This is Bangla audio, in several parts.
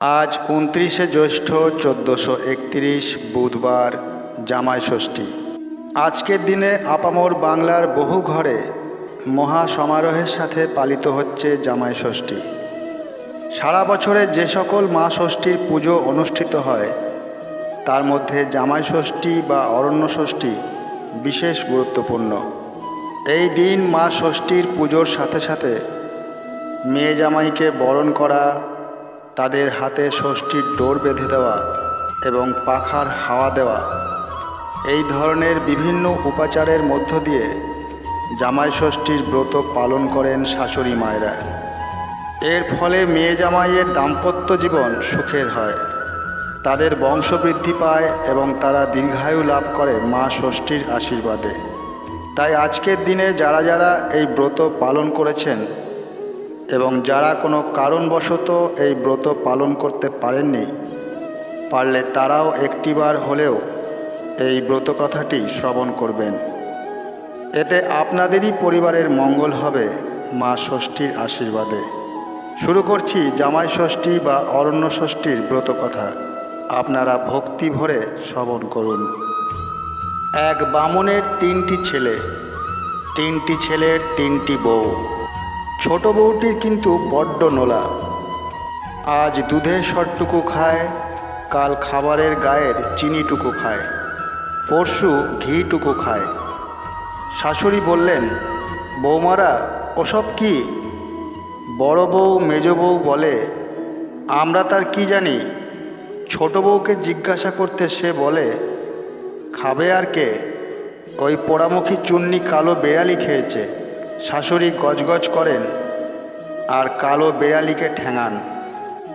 আজ উনত্রিশে জ্যৈষ্ঠ চোদ্দোশো একত্রিশ বুধবার জামাই ষষ্ঠী। আজকের দিনে আপামোর বাংলার বহু ঘরে মহা সমারোহের সাথে পালিত হচ্ছে জামাই ষষ্ঠী। সারা বছরে যে সকল মা ষষ্ঠীর পুজো অনুষ্ঠিত হয়, তার মধ্যে জামাই ষষ্ঠী বা অরণ্য ষষ্ঠী বিশেষ গুরুত্বপূর্ণ। এই দিন মা ষষ্ঠীর পুজোর সাথে সাথে মেয়ে জামাইকে বরণ করা তাদের হাতে ষষ্ঠীর ডোর বেঁধে দেওয়া এবং পাখার হাওয়া দেওয়া। এই ধরনের বিভিন্ন উপাচারের মধ্য দিয়ে জামাই ষষ্ঠীর ব্রত পালন করেন শাশুড়ি মায়েরা। এর ফলে মেয়ে জামাইয়ের দাম্পত্য জীবন সুখের হয়। তাদের বংশবৃদ্ধি পায় এবং তারা দীর্ঘায়ু লাভ করে মা ষষ্ঠীর আশীর্বাদে। তাই আজকের দিনে যারা যারা এই ব্রত পালন করেছেন এবং যারা কোনো কারণবশত এই ব্রত পালন করতে পারেননি, পারলে তারাও একটিবার হলেও এই ব্রত কথাটি শ্রবণ করবেন। এতে আপনাদেরই পরিবারের মঙ্গল হবে, মা ষষ্ঠীর আশীর্বাদে। শুরু করছি জামাই ষষ্ঠী বা অরণ্য ষষ্ঠীর ব্রত কথা। আপনারা ভক্তি ভরে শ্রবণ করুন। এক বামনের তিনটি ছেলে, তিনটি ছেলের তিনটি বউ। ছোট বউটির কিন্তু বড্ড নোলা। আজ দুধের সরটুকু খায়, কাল খাবারের গায়ের চিনিটুকু খায়, পরশু ঘিটুকু খায়। শাশুড়ি বললেন, বৌমারা, ওসব কি? বড় বউ, মেজ বউ বলে, আমরা তার কি জানি? ছোট বউকে জিজ্ঞাসা করতে সে বলে, খাবে আর কে? ওই পোড়ামুখী চুন্নি কালো বেড়ালি খেয়েছে। শাশুড়ি গজগজ করেন আর কালো বেড়ালিকে ঠেঙান।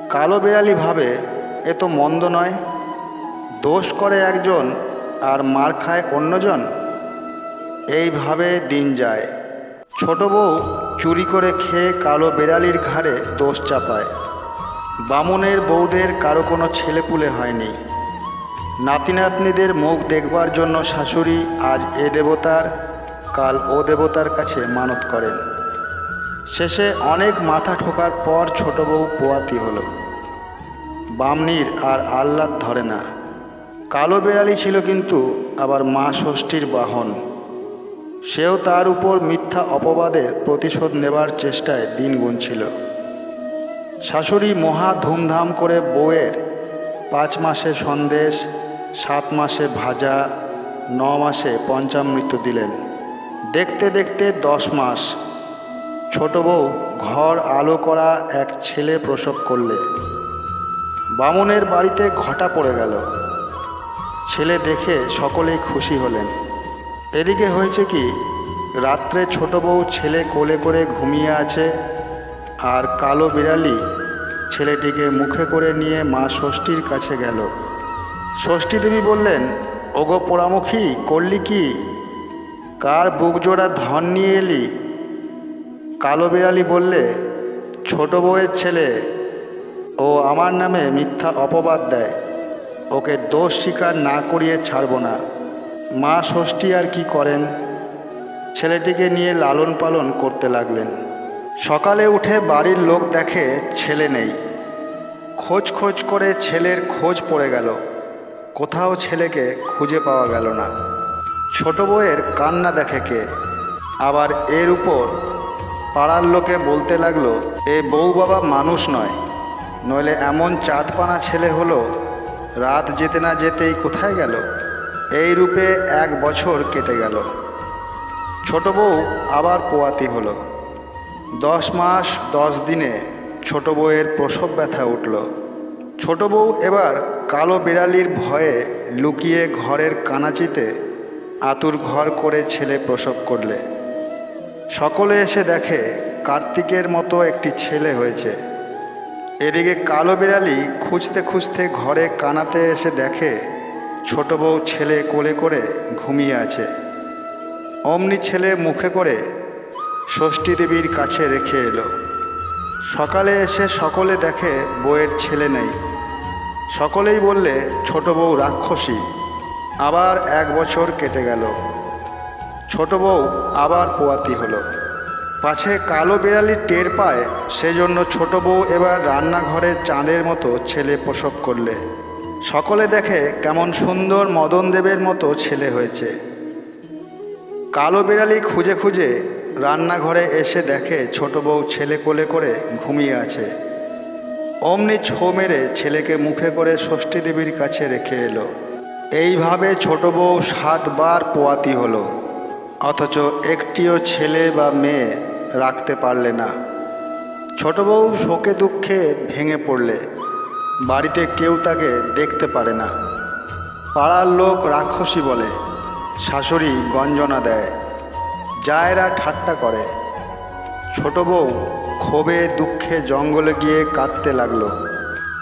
কালো বেড়ালি ভাবে, এ তো মন্দ নয়। দোষ করে একজন আর মার খায় অন্যজন? এইভাবে দিন যায়। ছোট বউ চুরি করে খেয়ে কালো বেড়ালির ঘাড়ে দোষ চাপায়। বামুনের বউদের কারও কোনো ছেলেপুলে হয়নি। নাতি নাতনিদের মুখ দেখবার জন্য শাশুড়ি আজ এ দেবতার কাল ও দেবতার কাছে মানত করেন। শেষে অনেক মাথা ঠোকার পর ছোট বউ পোয়াতি হলো। বামনির আর আহ্লাদ ধরে না। কালো বেড়ালি ছিল কিন্তু আবার মা ষষ্ঠীর বাহন। সেও তার উপর মিথ্যা অপবাদের প্রতিশোধ নেবার চেষ্টায় দিন গুনছিল। শাশুড়ি মহা ধুমধাম করে বউয়ের পাঁচ মাসে সন্দেশ, সাত মাসে ভাজা, ন মাসে পঞ্চামৃত দিলেন। দেখতে দেখতে দশ মাস। ছোট বউ ঘর আলো করা এক ছেলে প্রসব করলে। বামুনের বাড়িতে ঘটা পড়ে গেল। ছেলে দেখে সকলেই খুশি হলেন। এদিকে হয়েছে কি, রাত্রে ছোট বউ ছেলে কোলে করে ঘুমিয়ে আছে আর কালো বিড়ালি ছেলেটিকে মুখে করে নিয়ে মা ষষ্ঠীর কাছে গেল। ষষ্ঠী দেবী বললেন, ওগো পোড়ামুখী, করলি কি? কার বুক জোড়া ধন নিয়ে এলি? কালো বিড়ালি বললে, ছোট বউয়ের ছেলে। ও আমার নামে মিথ্যা অপবাদ দেয়। ওকে দোষ স্বীকার না করিয়ে ছাড়ব না। মা ষষ্ঠী আর কি করেন? ছেলেটিকে নিয়ে লালন পালন করতে লাগলেন। সকালে উঠে বাড়ির লোক দেখে ছেলে নেই। খোঁজ খোঁজ করে ছেলের খোঁজ পড়ে গেল। কোথাও ছেলেকে খুঁজে পাওয়া গেল না। ছোট বউয়ের কান্না দেখে কে? আবার এর উপর পাড়ার লোকে বলতে লাগল, এ বউ বাবা মানুষ নয়। নইলে এমন চাঁদপানা ছেলে হলো, রাত যেতে না যেতেই কোথায় গেল? এই রূপে এক বছর কেটে গেল। ছোট বউ আবার পোয়াতি হলো। দশ মাস দশ দিনে ছোট বউয়ের প্রসব ব্যথা উঠল। ছোট বউ এবার কালো বিড়ালির ভয়ে লুকিয়ে ঘরের কানাচিতে আতুর ঘর করে ছেলে প্রসব করলে। সকলে এসে দেখে কার্তিকের মতো একটি ছেলে হয়েছে। এদিকে কালো বিড়ালি খুঁজতে খুঁজতে ঘরে কানাতে এসে দেখে ছোট বউ ছেলে কোলে করে ঘুমিয়ে আছে। অমনি ছেলে মুখে করে ষষ্ঠী দেবীর কাছে রেখে এলো। সকালে এসে সকলে দেখে বউয়ের ছেলে নেই। সকলেই বললে, ছোট বউ রাক্ষসী আবার এক বছর কেটে গেল। ছোট বউ আবার পোয়াতি হলো। পাছে কালো বিড়ালি টের পায়, সেজন্য ছোট বউ এবার রান্নাঘরে চাঁদের মতো ছেলে প্রসব করলে। সকলে দেখে কেমন সুন্দর মদন দেবের মতো ছেলে হয়েছে। কালো বিড়ালি খুঁজে খুঁজে রান্নাঘরে এসে দেখে ছোট বউ ছেলে কোলে করে ঘুমিয়ে আছে। অমনি ছো মেরে ছেলেকে মুখে করে ষষ্ঠী দেবীর কাছে রেখে এলো। এইভাবে ছোট বউ সাতবার পোয়াতি হলো, অথচ একটিও ছেলে বা মেয়ে রাখতে পারলে না। ছোট বউ শোকে দুঃখে ভেঙে পড়লে, বাড়িতে কেউ তাকে দেখতে পারে না। পাড়ার লোক রাক্ষসী বলে, শাশুড়ি গঞ্জনা দেয়, জায়রা ঠাট্টা করে। ছোট বউ ক্ষোভে দুঃখে জঙ্গলে গিয়ে কাঁদতে লাগল,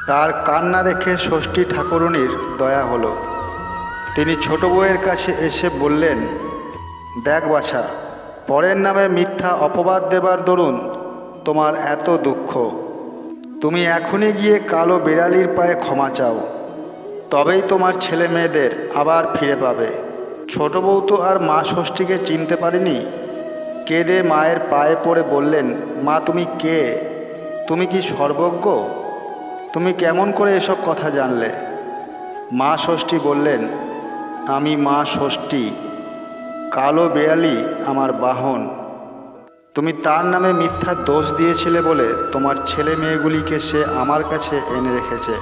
তার কান্না দেখে ষষ্ঠী ঠাকুরুনির দয়া হলো। তিনি ছোট বউয়ের কাছে এসে বললেন, দেখ বাছা, পরের নামে মিথ্যা অপবাদ দেবার দরুন তোমার এত দুঃখ। তুমি এখনই গিয়ে কালো বিড়ালির পায়ে ক্ষমা চাও। তবেই তোমার ছেলে মেয়েদের আবার ফিরে পাবে। ছোট বউ তো আর মা ষষ্ঠীকে চিনতে পারেনি। কেঁদে মায়ের পায়ে পড়ে বললেন, মা, তুমি কে? তুমি কি সর্বজ্ঞ? তুমি কেমন করে এসব কথা জানলে? মা ষষ্ঠী বললেন আমি মা ষষ্ঠী, কালো বেয়ালি আমার বাহন। তুমি তার নামে মিথ্যা দোষ দিয়েছিলে বলে তোমার ছেলে মেয়েগুলিকে সে আমার কাছে এনে রেখেছে।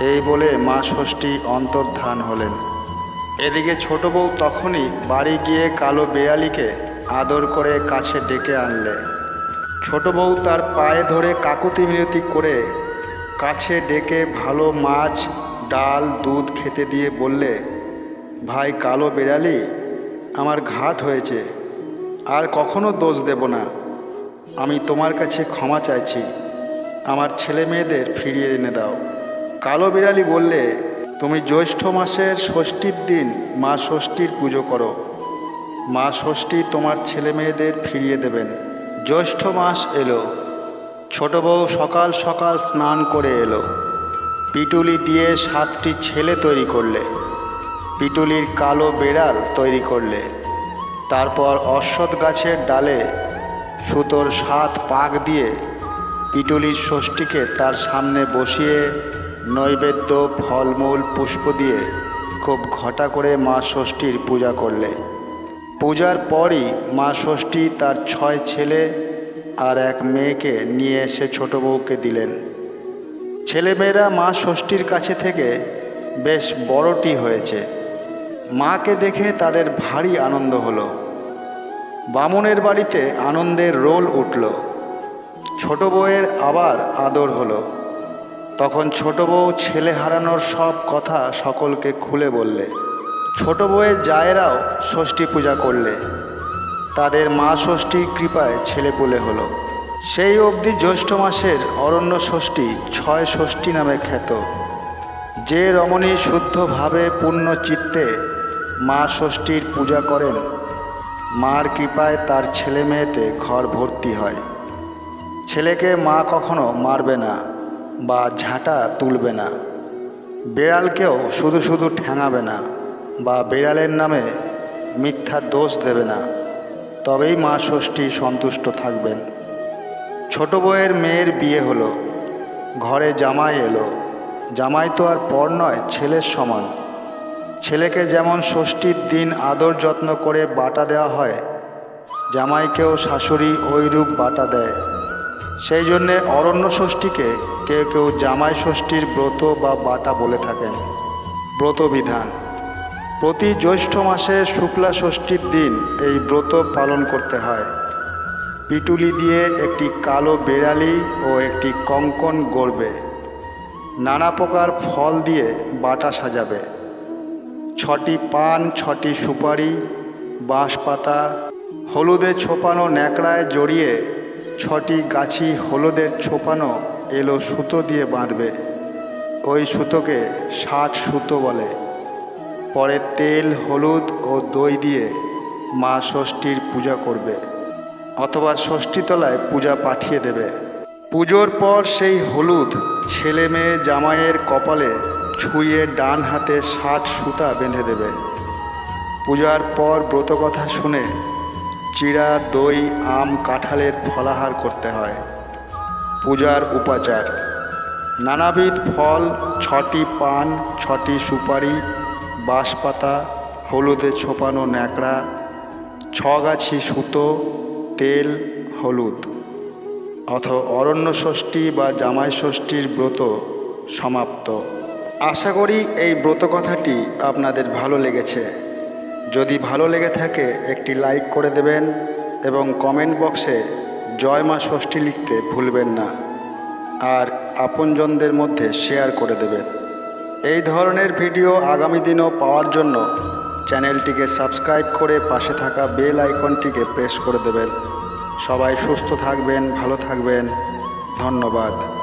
এই বলে মা ষষ্ঠী অন্তর্ধান হলেন। এদিকে ছোট বউ তখনই বাড়ি গিয়ে কালো বেয়ালিকে আদর করে কাছে ডেকে আনলে। ছোট বউ তার পায়ে ধরে কাকুতি মিনতি করে কাছে ডেকে ভালো মাছ, ডাল, দুধ খেতে দিয়ে বললে ভাই কালো বেড়ালি, আমার ঘাট হয়েছে। আর কখনো দোষ দেব না। আমি তোমার কাছে ক্ষমা চাইছি। আমার ছেলে মেয়েদের ফিরিয়ে এনে দাও। কালো বিড়ালি বললে, তুমি জ্যৈষ্ঠ মাসের ষষ্ঠীর দিন মা ষষ্ঠীর পুজো করো। মা ষষ্ঠী তোমার ছেলে মেয়েদের ফিরিয়ে দেবেন। জ্যৈষ্ঠ মাস এলো। ছোট বউ সকাল সকাল স্নান করে এলো। পিটুলি দিয়ে সাতটি ছেলে তৈরি করলে। পিটুলির কালো বেড়াল তৈরি করলে। তারপর অশ্বত্থ গাছের ডালে সুতোর সাত পাক দিয়ে পিটুলির ষষ্ঠীকে তার সামনে বসিয়ে নৈবেদ্য, ফলমূল, পুষ্প দিয়ে খুব ঘটা করে মা ষষ্ঠীর পূজা করলে। পূজার পরই মা ষষ্ঠী তার ছয় ছেলে আর এক মেয়েকে নিয়ে এসে ছোট বউকে দিলেন। ছেলেমেয়েরা মা ষষ্ঠীর কাছে থেকে বেশ বড়টি হয়েছে। মাকে দেখে তাদের ভারী আনন্দ হলো। বামুনের বাড়িতে আনন্দের রোল উঠল। ছোট বউয়ের আবার আদর হলো। তখন ছোট বউ ছেলে হারানোর সব কথা সকলকে খুলে বললে। ছোট বউয়ের জায়েরাও ষষ্ঠী পূজা করলে। তাদের মা ষষ্ঠীর কৃপায় ছেলেপুলে হলো। সেই অবধি জ্যৈষ্ঠ মাসের অরণ্য ষষ্ঠী ছয় ষষ্ঠী নামে খ্যাত। যে রমণী শুদ্ধভাবে পূর্ণ চিত্তে মা ষষ্ঠীর পূজা করেন। মার কৃপায় তার ছেলে মেয়েতে ঘর ভর্তি হয়। ছেলেকে মা কখনো মারবে না বা ঝাঁটা তুলবে না। বেড়ালকেও শুধু শুধু ঠ্যাঙাবে না বা বেড়ালের নামে মিথ্যা দোষ দেবে না। তবেই মা ষষ্ঠী সন্তুষ্ট থাকবেন। ছোট বউয়ের মেয়ের বিয়ে হলো। ঘরে জামাই এলো। জামাই তো আর পর নয়, ছেলের সমান। ছেলেকে যেমন ষষ্ঠীর দিন আদর যত্ন করে বাটা দেওয়া হয়, জামাইকেও শাশুড়ি ওইরূপ বাটা দেয়। সেই জন্যে অরণ্য ষষ্ঠীকে কেউ কেউ জামাই ষষ্ঠীর ব্রত বা বাটা বলে থাকেন। ব্রত বিধান। প্রতি জ্যৈষ্ঠ মাসে শুক্লা ষষ্ঠীর দিন এই ব্রত পালন করতে হয়। পিটুলি দিয়ে একটি কালো বেড়ালি ও একটি কঙ্কন গড়বে। নানা প্রকার ফল দিয়ে বাটা সাজাবে। ছটি পান, ছটি সুপারি, বাঁশপাতা, হলুদে ছোপানো ন্যাকড়ায় জড়িয়ে ছটি গাছি হলুদের ছোপানো এলো সুতো দিয়ে বাঁধবে। ওই সুতোকে ষাট সুতো বলে। পরে তেল, হলুদ ও দই দিয়ে মা ষষ্ঠীর পূজা করবে অথবা ষষ্ঠীতলায় পূজা পাঠিয়ে দেবে। পুজোর পর সেই হলুদ ছেলে মেয়ে জামাইয়ের কপালে ছুঁয়ে ডান হাতে ষাট সুতা বেঁধে দেবে। পূজার পর ব্রতকথা শুনে চিড়া, দই, আম, কাঁঠালের ফলাহার করতে হয়। পূজার উপাচার। নানাবিধ ফল, ছটি পান, ছটি সুপারি, বাঁশপাতা, হলুদে ছোপানো ন্যাকড়া ছগাছি সুতো, তেল, হলুদ। অথ অরণ্য ষষ্ঠী বা জামাই ষষ্ঠীর ব্রত সমাপ্ত। আশা করি এই ব্রত কথাটি আপনাদের ভালো লেগেছে। যদি ভালো লেগে থাকে, একটি লাইক করে দেবেন এবং কমেন্ট বক্সে জয় মা ষষ্ঠী লিখতে ভুলবেন না। আর আপনজনদের মধ্যে শেয়ার করে দেবেন। এই ধরনের ভিডিও আগামী দিনও পাওয়ার জন্য চ্যানেলটিকে সাবস্ক্রাইব করে পাশে থাকা বেল আইকনটিকে প্রেস করে দেবেন। সবাই সুস্থ থাকবেন, ভালো থাকবেন। ধন্যবাদ।